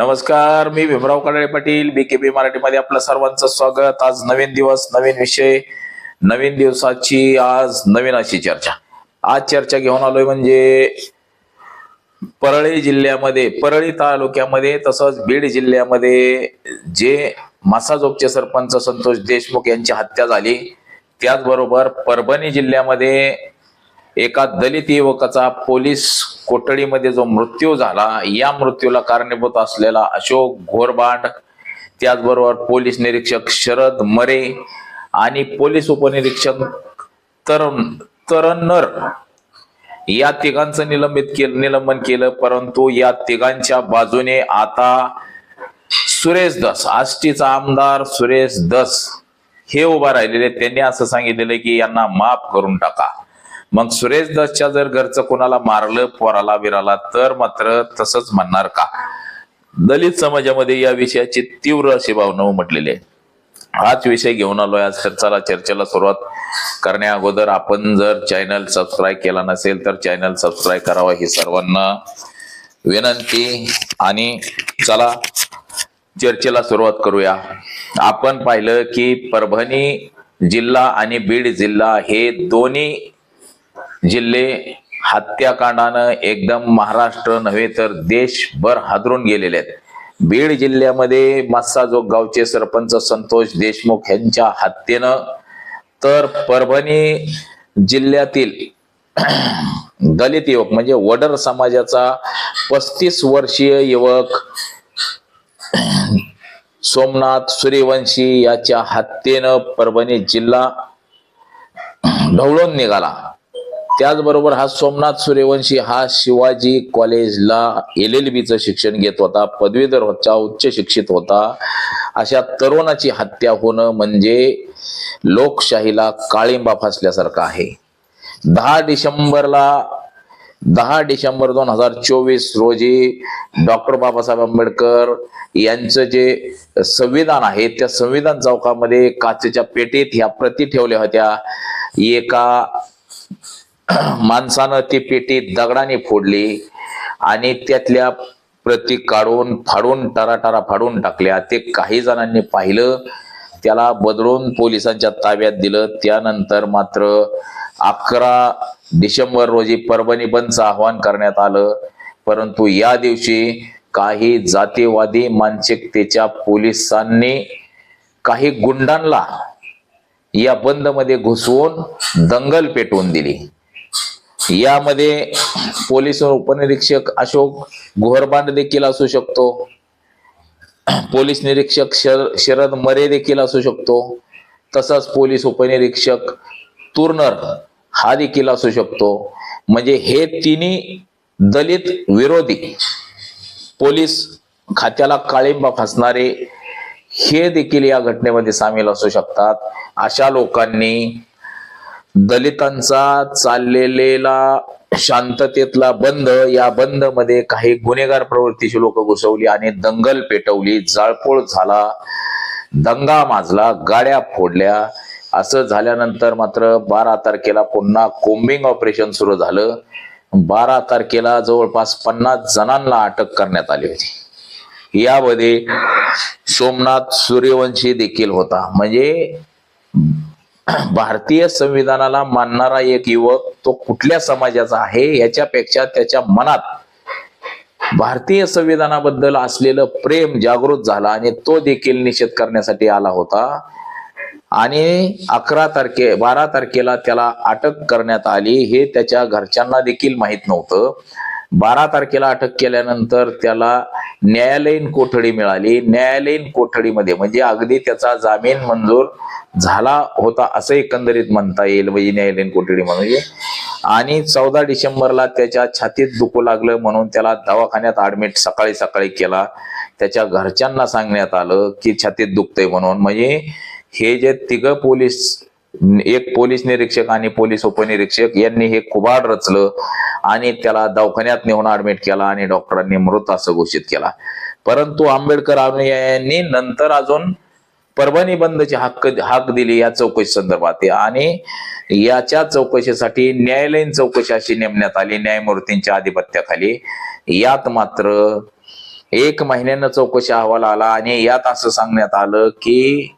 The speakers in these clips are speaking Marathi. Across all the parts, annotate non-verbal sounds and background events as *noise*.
नमस्कार मी भीमराव कडाळे पाटील बी मराठीमध्ये आपलं सर्वांचं स्वागत. आज नवीन दिवस नवीन विषय नवीन दिवसाची आज नवीन अशी चर्चा. आज चर्चा घेऊन आलोय म्हणजे परळी जिल्ह्यामध्ये परळी तालुक्यामध्ये तसंच बीड जिल्ह्यामध्ये जे मासाजोगचे सरपंच संतोष देशमुख यांची हत्या झाली त्याचबरोबर परभणी जिल्ह्यामध्ये एका दलित युवकाचा पोलीस कोठडीमध्ये जो मृत्यू झाला या मृत्यूला कारणीभूत असलेला अशोक घोरबांड त्याचबरोबर पोलीस निरीक्षक शरद मरे आणि पोलीस उपनिरीक्षक तरण तरन्नर या तिघांचं निलंबित केलं निलंबन केलं परंतु या तिघांच्या बाजूने आता सुरेश दस आष्टीचा आमदार सुरेश दस हे उभा राहिलेले त्यांनी असं सांगितलेलं की यांना माफ करून टाका. मग सुरेश दसच्या जर घरचं कोणाला मारलं पोराला विराला तर मात्र तसंच म्हणणार का? दलित समाजामध्ये या विषयाची तीव्र अशी भावना उमटलेली आहे. हाच विषय घेऊन आलोय. आज चर्चाला चर्चेला सुरुवात करण्या अगोदर आपण जर चॅनल सबस्क्राईब केला नसेल तर चॅनल सबस्क्राईब करावा ही सर्वांना विनंती. आणि चला चर्चेला सुरुवात करूया. आपण पाहिलं की परभणी जिल्हा आणि बीड जिल्हा हे दोन्ही जिल्हे हत्याकांडानं एकदम महाराष्ट्र नव्हे तर देशभर हादरून गेलेले आहेत. बीड जिल्ह्यामध्ये मस्साजोग गावचे सरपंच संतोष देशमुख यांच्या हत्येनं तर परभणी जिल्ह्यातील दलित युवक म्हणजे वडर समाजाचा पस्तीस वर्षीय युवक सोमनाथ सूर्यवंशी याच्या हत्येनं परभणी जिल्हा ढवळून निघाला. त्याचबरोबर हा सोमनाथ सूर्यवंशी हा शिवाजी कॉलेजला एल एल बीचं शिक्षण घेत होता. पदवीधर होता उच्च शिक्षित होता. अशा तरुणाची हत्या होणं म्हणजे लोकशाहीला काळिंबा फासल्यासारखं आहे. दहा डिसेंबरला दहा डिसेंबर दोन हजार चोवीस रोजी डॉक्टर बाबासाहेब आंबेडकर यांचं जे संविधान आहे त्या संविधान चौकामध्ये काचेच्या पेटीत ह्या प्रती ठेवल्या होत्या. एका *clears throat* माणसानं ती पेटी दगडाने फोडली आणि त्यातल्या प्रती काढून फाडून टराटरा फाडून टाकल्या. ते काही जणांनी पाहिलं त्याला बदलून पोलिसांच्या ताब्यात दिलं. त्यानंतर मात्र अकरा डिसेंबर रोजी परभणी बंदचं आवाहन करण्यात आलं. परंतु या दिवशी काही जातीवादी मानसिकतेच्या पोलिसांनी काही गुंडांना या बंदमध्ये घुसवून दंगल पेटवून दिली. यामध्ये पोलीस उपनिरीक्षक अशोक गोहरबांड देखील असू शकतो. पोलीस निरीक्षक शर शरद मरे देखील असू शकतो. तसंच पोलीस उपनिरीक्षक तुर्नर हा देखील असू शकतो. म्हणजे हे तिन्ही दलित विरोधी पोलीस खात्याला काळिंबा फासणारे हे देखील या घटनेमध्ये सामील असू शकतात. अशा लोकांनी दलितांचा चाललेला शांततेतला बंद या बंदमध्ये काही गुन्हेगार प्रवृत्तीची लोक घुसवली आणि दंगल पेटवली जाळपोळ झाला दंगा माजला गाड्या फोडल्या. असं झाल्यानंतर मात्र बारा तारखेला पुन्हा कोम्बिंग ऑपरेशन सुरू झालं. बारा तारखेला जवळपास पन्नास जणांना अटक करण्यात आली होती. यामध्ये सोमनाथ सूर्यवंशी देखील होता. म्हणजे *clears throat* भारतीय संविधानाला मानणारा एक युवक तो कुठल्या समाजाचा आहे याच्यापेक्षा त्याच्या मनात भारतीय संविधानाबद्दल असलेलं प्रेम जागृत झाला आणि तो देखील निषेध करण्यासाठी आला होता. आणि अकरा तारखे बारा तारखेला त्याला अटक करण्यात आली हे त्याच्या घरच्यांना देखील माहीत नव्हतं. बारा तारखेला अटक केल्यानंतर त्याला न्यायालयीन कोठडी मिळाली. न्यायालयीन कोठडीमध्ये म्हणजे अगदी त्याचा जामीन मंजूर झाला होता असं एकंदरीत म्हणता येईल म्हणजे न्यायालयीन कोठडी म्हणजे. आणि चौदा डिसेंबरला त्याच्या छातीत दुखू लागलं म्हणून त्याला दवाखान्यात ऍडमिट सकाळी सकाळी केला. त्याच्या घरच्यांना सांगण्यात आलं की छातीत दुखतंय म्हणून. म्हणजे हे जे तिघ पोलीस एक पोलीस निरीक्षक आणि पोलीस उपनिरीक्षक यांनी हे कुबाड रचलं आणि त्याला दवाखान्यात नेऊन ऍडमिट केला आणि डॉक्टरांनी मृत असं घोषित केला. परंतु आंबेडकर अनुयायांनी नंतर अजून परभणी बंदची हक्क हक दिली या चौकशी संदर्भात. आणि याच्या चौकशीसाठी न्यायालयीन चौकशी अशी नेमण्यात आली न्यायमूर्तींच्या आधिपत्याखाली. यात मात्र एक महिन्यानं चौकशी अहवाल आला आणि यात असं सांगण्यात आलं की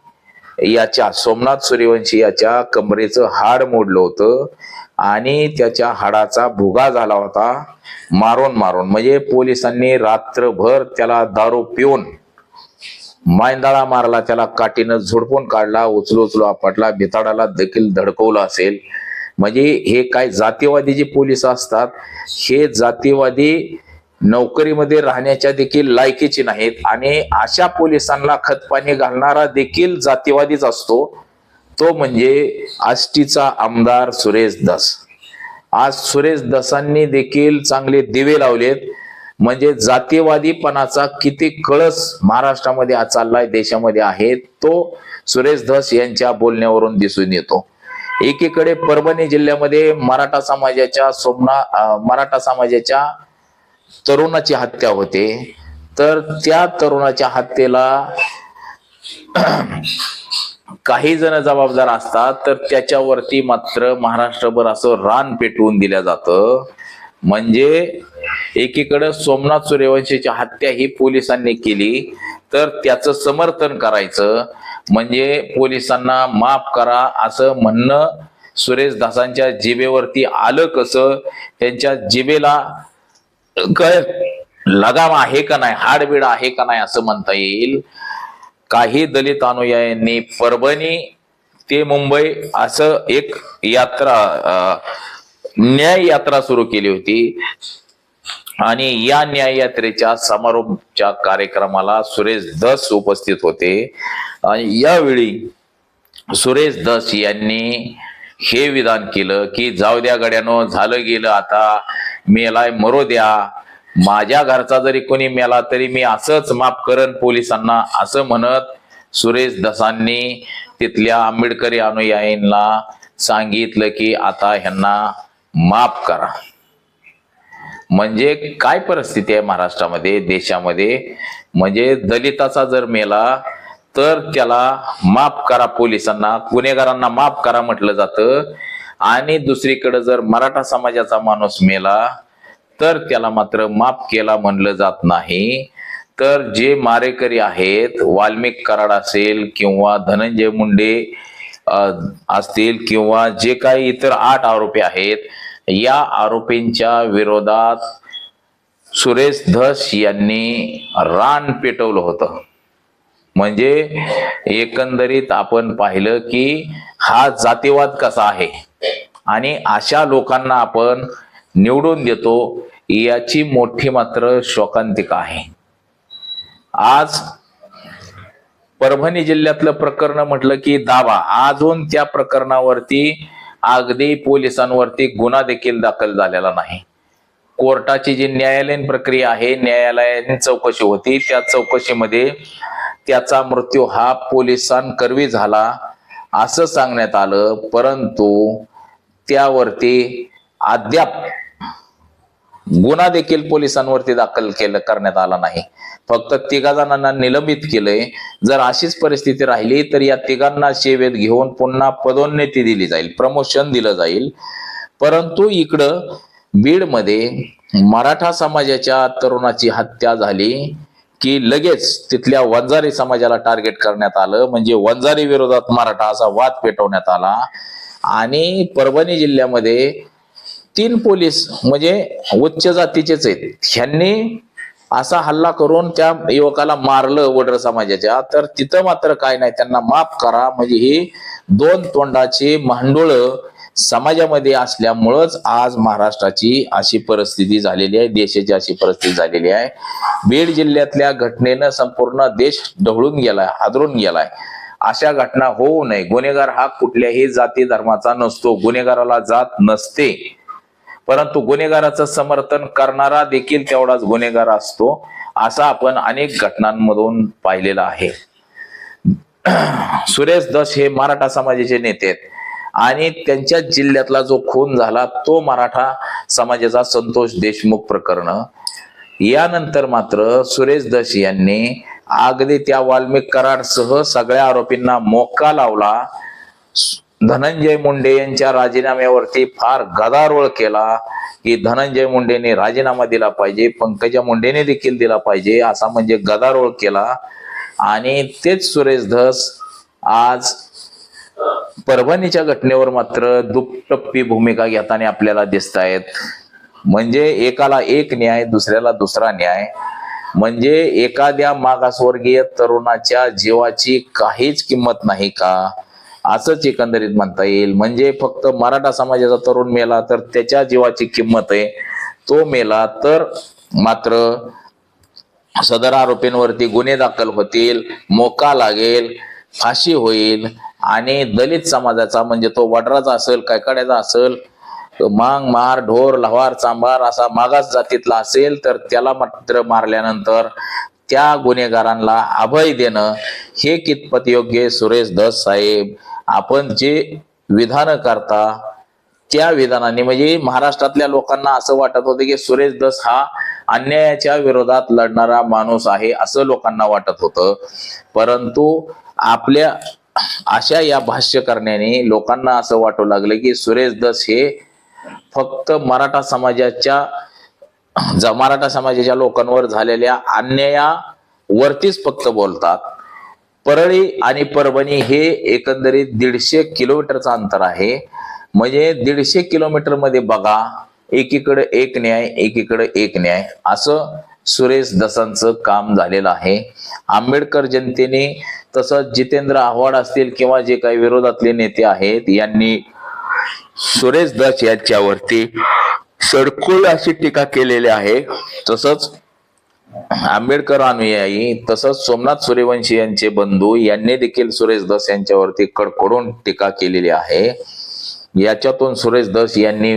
याच्या सोमनाथ सूर्यवंशी याच्या कमरेचं हाड मोडलं होतं आणि त्याच्या हाडाचा भुगा झाला होता मारून मारून. म्हणजे पोलिसांनी रात्रभर त्याला दारू पिऊन मायंदाळा मारला त्याला काठीनं झोडपून काढला उचलू उचलू आपटला भिताडाला देखील धडकवलं असेल. म्हणजे हे काय जातीवादी जे पोलीस असतात हे जातीवादी नोकरीमध्ये राहण्याच्या देखील लायकीचे नाहीत आणि अशा पोलिसांना खतपाणी घालणारा देखील जातीवादीच असतो. तो म्हणजे आष्टीचा आमदार सुरेश दास आज सुरेश दसांनी देखील चांगले दिवे लावलेत. म्हणजे जातीवादीपणाचा किती कळस महाराष्ट्रामध्ये आज चाललाय देशामध्ये आहे तो सुरेश धस यांच्या बोलण्यावरून दिसून येतो. एकीकडे परभणी जिल्ह्यामध्ये मराठा समाजाच्या सोमना मराठा समाजाच्या तरुणाची हत्या होते. तर त्या तरुणाच्या हत्येला काही जण जबाबदार असतात तर त्याच्यावरती मात्र महाराष्ट्रभर असं रान पेटवून दिलं जातं. म्हणजे एकीकडे सोमनाथ सूर्यवंशीची हत्या ही पोलिसांनी केली तर त्याचं समर्थन करायचं. म्हणजे पोलिसांना माफ करा असं म्हणणं सुरेश दासांच्या जिबेवरती आलं कसं? त्यांच्या जिबेला काय लगाम आहे का नाही हाडबीड आहे का नाही असं म्हणता येईल. काही दलित अनुयायांनी परभणी ते मुंबई असं एक यात्रा अं, न्याय यात्रा सुरू केली होती. आणि या न्याय यात्रेच्या समारोपच्या कार्यक्रमाला सुरेश दस उपस्थित होते. आणि यावेळी सुरेश दस यांनी हे विधान केलं की जाऊ द्या गड्यानो झालं गेलं आता. मेलाय मरो द्या. माझ्या घरचा जरी कोणी मेला तरी मी असंच माफ करन पोलिसांना. असं म्हणत सुरेश दसांनी तिथल्या आंबेडकरी अनुयायींना सांगितलं की आता ह्यांना माफ करा. म्हणजे काय परिस्थिती आहे महाराष्ट्रामध्ये देशामध्ये? म्हणजे दलिताचा जर मेला तर त्याला माफ करा पोलिसांना. गुन्हेगारांना माफ करा म्हटलं जातं. आणि दुसरीकडे जर मराठा समाजाचा माणूस मेला तर त्याला मात्र माफ केला म्हणलं जात नाही. तर जे मारेकरी आहेत वाल्मिक कराड असेल किंवा धनंजय मुंडे असतील किंवा जे काही इतर आठ आरोपी आहेत या आरोपींच्या विरोधात सुरेश धस यांनी रान पेटवलं होतं. म्हणजे एकंदरीत आपण पाहिलं की हा जातीवाद कसा आहे? आणि अशा लोकांना आपण निवडून देतो याची मोठी मात्र शोकांतिका आहे. आज परभणी जिल्ह्यातलं प्रकरण म्हटलं की दावा. अजून त्या प्रकरणावरती अगदी पोलिसांवरती गुन्हा देखील दाखल झालेला नाही. कोर्टाची जी न्यायालयीन प्रक्रिया आहे न्यायालयाने चौकशी होती. त्या चौकशीमध्ये त्याचा मृत्यू हा पोलिसांकरवी झाला असं सांगण्यात आलं परंतु त्यावरती अद्याप गुन्हा देखील पोलिसांवरती दाखल केलं करण्यात आला नाही. फक्त तिघा जणांना निलंबित केलंय. जर अशीच परिस्थिती राहिली तर या तिघांना सेवेत घेऊन पुन्हा पदोन्नती दिली जाईल प्रमोशन दिलं जाईल. परंतु इकडं बीडमध्ये मराठा समाजाच्या तरुणाची हत्या झाली की लगेच तिथल्या वंजारी समाजाला टार्गेट करण्यात आलं. म्हणजे वंजारी विरोधात मराठा असा वाद पेटवण्यात आला. आणि परभणी जिल्ह्यामध्ये तीन पोलीस म्हणजे उच्च जातीचेच आहेत. ह्यांनी असा हल्ला करून त्या युवकाला मारलं वडर समाजाच्या. तर तिथं मात्र काय नाही त्यांना माफ करा. म्हणजे ही दोन तोंडाची मांडोळ समाजामध्ये असल्यामुळंच आज महाराष्ट्राची अशी परिस्थिती झालेली आहे देशाची अशी परिस्थिती झालेली आहे. बीड जिल्ह्यातल्या घटनेनं संपूर्ण देश ढवळून गेलाय हादरून गेलाय. अशा घटना होऊ नये. गुन्हेगार हा कुठल्याही जाती धर्माचा नसतो. गुन्हेगाराला जात नसते. परंतु गुन्हेगाराचं समर्थन करणारा देखील तेवढाच गुन्हेगार असतो असा आपण अनेक घटनांमधून पाहिलेला आहे. सुरेश दश हे मराठा समाजाचे नेते आहेत. आणि त्यांच्या जिल्ह्यातला जो खून झाला तो मराठा समाजाचा संतोष देशमुख प्रकरण. यानंतर मात्र सुरेश दश यांनी अगदी त्या वाल्मिक कराडसह सगळ्या आरोपींना मोका लावला. धनंजय मुंडे यांच्या राजीनाम्यावरती फार गदारोळ केला की धनंजय मुंडेने राजीनामा दिला पाहिजे पंकजा मुंडेने देखील दिला पाहिजे असा म्हणजे गदारोळ केला. आणि तेच सुरेश धस आज परभणीच्या घटनेवर मात्र दुपटप्पी भूमिका घेताना आपल्याला दिसत आहेत म्हणजे एकाला एक न्याय दुसऱ्याला दुसरा न्याय. म्हणजे एखाद्या मागासवर्गीय तरुणाच्या जीवाची काहीच किंमत नाही का? असंच एकंदरीत म्हणता येईल. म्हणजे फक्त मराठा समाजाचा तरुण मेला तर त्याच्या जीवाची किंमत आहे. तो मेला तर मात्र सदर आरोपींवरती गुन्हे दाखल होतील मोका लागेल फाशी होईल आणि दलित समाजाचा म्हणजे तो वडराचा असेल कायकड्याचा असेल मांग मार ढोर लवार चांभार असा मागास जातीतला असेल तर त्याला मात्र मारल्यानंतर त्या गुन्हेगारांना अभय देणं हे कितपत योग्य आहे, सुरेश धस साहेब आपण जे विधान करता त्या विधानाने म्हणजे महाराष्ट्रातल्या लोकांना असं वाटत होतं की सुरेश दस हा अन्यायाच्या विरोधात लढणारा माणूस आहे असं लोकांना वाटत होतं. परंतु आपल्या अशा या भाष्य करण्याने लोकांना असं वाटू लागलं की सुरेश दस हे फक्त मराठा समाजाच्या ज- मराठा समाजाच्या लोकांवर झालेल्या अन्यायावरतीच फक्त बोलतात. परळी आणि परभणी हे एकंदरीत दीडशे किलोमीटरचं अंतर आहे. म्हणजे दीडशे किलोमीटरमध्ये बघा एकीकडे एक न्याय एकीकडे एक न्याय. असं सुरेश दसांचं काम झालेलं आहे. आंबेडकर जनतेने तसंच जितेंद्र आव्हाड असतील किंवा जे काही विरोधातले नेते आहेत यांनी सुरेश दास यांच्यावरती सडकुळ अशी टीका केलेली आहे. तसंच आंबेडकर अनुयायी तसंच सोमनाथ सूर्यवंशी यांचे बंधू यांनी देखील सुरेश दास यांच्यावरती कडकडून टीका केलेली आहे. याच्यातून सुरेश दास यांनी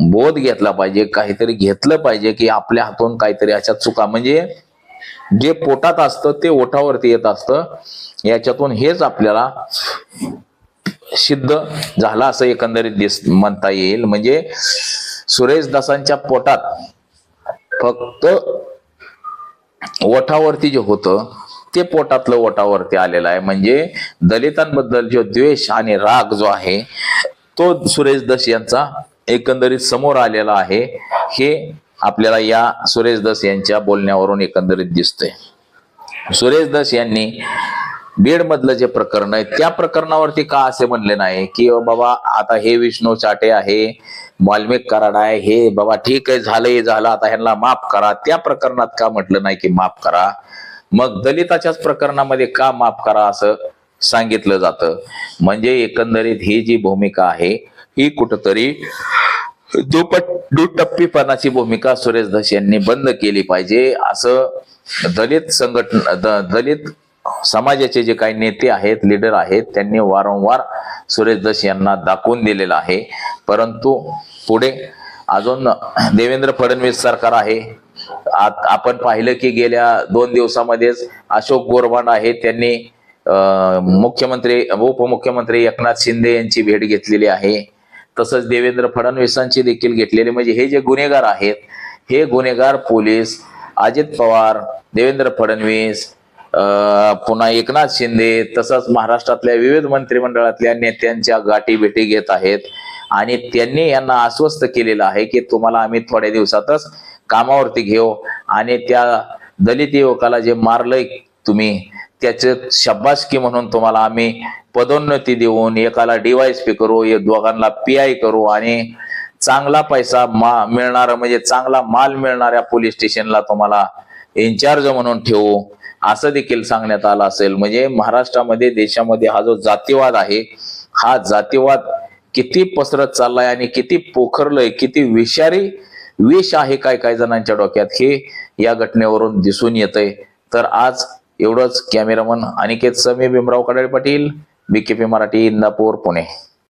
बोध घेतला पाहिजे काहीतरी घेतलं पाहिजे की आपल्या हातून काहीतरी अशा चुका म्हणजे जे पोटात असतं ते ओठावरती येत असतं. याच्यातून हेच आपल्याला सिद्ध झाला असं एकंदरीत दिस म्हणता येईल. म्हणजे सुरेश दासांच्या पोटात फक्त ओठावरती जे होतं ते पोटातलं ओठावरती आलेलं आहे. म्हणजे दलितांबद्दल जो द्वेष आणि राग जो आहे तो सुरेश दस यांचा एकंदरीत समोर आलेला आहे. हे आपल्याला या सुरेश दस यांच्या बोलण्यावरून एकंदरीत दिसतंय. सुरेश दस यांनी बीड मधलं जे प्रकरण आहे त्या प्रकरणावरती का असे म्हणले नाही की बाबा आता हे विष्णू चाटे आहे वाल्मिक कराड आहे हे बाबा ठीक आहे झालं हे झालं आता ह्यांना माफ करा. त्या प्रकरणात का म्हटलं नाही की माफ करा? मग दलिताच्याच प्रकरणामध्ये का माफ करा असं सांगितलं जातं? म्हणजे एकंदरीत ही जी भूमिका आहे ही कुठंतरी दुपट दुटप्पीपणाची भूमिका सुरेश धस यांनी बंद केली पाहिजे असं दलित संघटना द- दलित समाजाचे जे काही नेते आहेत लीडर आहेत त्यांनी वारंवार सुरेश धस यांना दाखवून दिलेलं आहे. परंतु पुढे अजून देवेंद्र फडणवीस सरकार आहे. आत- आपण पाहिलं की गेल्या दोन दिवसामध्येच अशोक गोरबांड आहे त्यांनी मुख्यमंत्री उपमुख्यमंत्री एकनाथ शिंदे यांची भेट घेतलेली आहे. तसंच देवेंद्र फडणवीसांची देखील घेतलेली म्हणजे हे जे गुन्हेगार आहेत हे गुन्हेगार पोलीस अजित पवार देवेंद्र फडणवीस पुन्हा एकनाथ शिंदे तसंच महाराष्ट्रातल्या विविध मंत्रिमंडळातल्या नेत्यांच्या गाठी भेटी घेत आहेत. आणि त्यांनी यांना आश्वस्त केलेलं आहे की तुम्हाला आम्ही थोड्या दिवसातच कामावरती घेऊ. आणि त्या दलित युवकाला जे मारलंय तुम्ही त्याचे शब्बासकी म्हणून तुम्हाला आम्ही पदोन्नती देऊन एकाला डीवायसपी करू एक दोघांना पी आय करू आणि चांगला पैसा मा मिळणारा म्हणजे चांगला माल मिळणाऱ्या पोलीस स्टेशनला तुम्हाला इन्चार्ज म्हणून ठेवू. असं देखील सांगण्यात आलं असेल. म्हणजे महाराष्ट्रामध्ये देशामध्ये हा जो जातीवाद आहे हा जातीवाद किती पसरत चाललाय आणि किती पोखरलंय किती विषारी विष आहे काय काय जणांच्या डोक्यात हे या घटनेवरून दिसून येतंय. तर आज एवढंच. Cameraman Aniket Sami Bhimrao Kadale Patil BKP Marathi Indapur Pune.